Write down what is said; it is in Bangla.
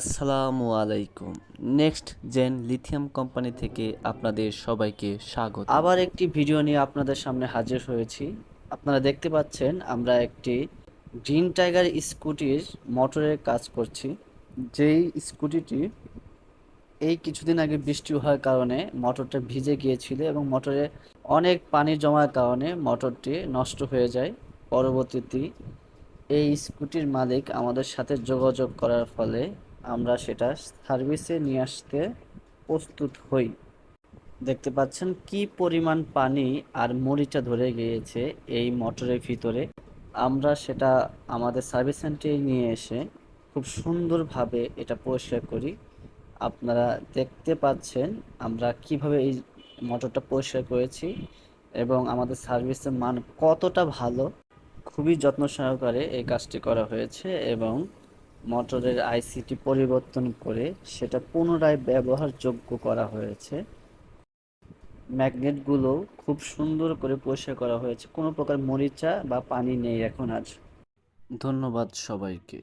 আসসালামু আলাইকুম। নেক্সট জেন লিথিয়াম কোম্পানি থেকে আপনাদের সবাইকে স্বাগত। আবার একটি ভিডিও নিয়ে আপনাদের সামনে হাজির হয়েছি। আপনারা দেখতে পাচ্ছেন, আমরা একটি গ্রিন টাইগার স্কুটির মোটরের কাজ করছি। যেই স্কুটিটি এই কিছুদিন আগে বৃষ্টি হওয়ার কারণে মোটরটা ভিজে গিয়েছিল এবং মোটরে অনেক পানি জমার কারণে মোটরটি নষ্ট হয়ে যায়। পরবর্তীতে এই স্কুটির মালিক আমাদের সাথে যোগাযোগ করার ফলে আমরা সেটা সার্ভিসে নিয়ে আসতে প্রস্তুত হই। দেখতে পাচ্ছেন কি পরিমাণ পানি আর মরিচা ধরে গিয়েছে এই মোটরের ভিতরে। আমরা সেটা আমাদের সার্ভিস সেন্টারে নিয়ে এসে খুব সুন্দরভাবে এটা পরিষ্কার করি। আপনারা দেখতে পাচ্ছেন আমরা কীভাবে এই মোটরটা পরিষ্কার করেছি এবং আমাদের সার্ভিসের মান কতটা ভালো, খুবই যত্ন সহকারে এই কাজটি করা হয়েছে এবং মোটরের আইসিটি পরিবর্তন করে সেটা পুনরায় ব্যবহারযোগ্য করা হয়েছে। ম্যাগনেটগুলো খুব সুন্দর করে পরিষ্কার করা হয়েছে। কোনো প্রকার মরিচা বা পানি নেই এখন আর ধন্যবাদ সবাইকে।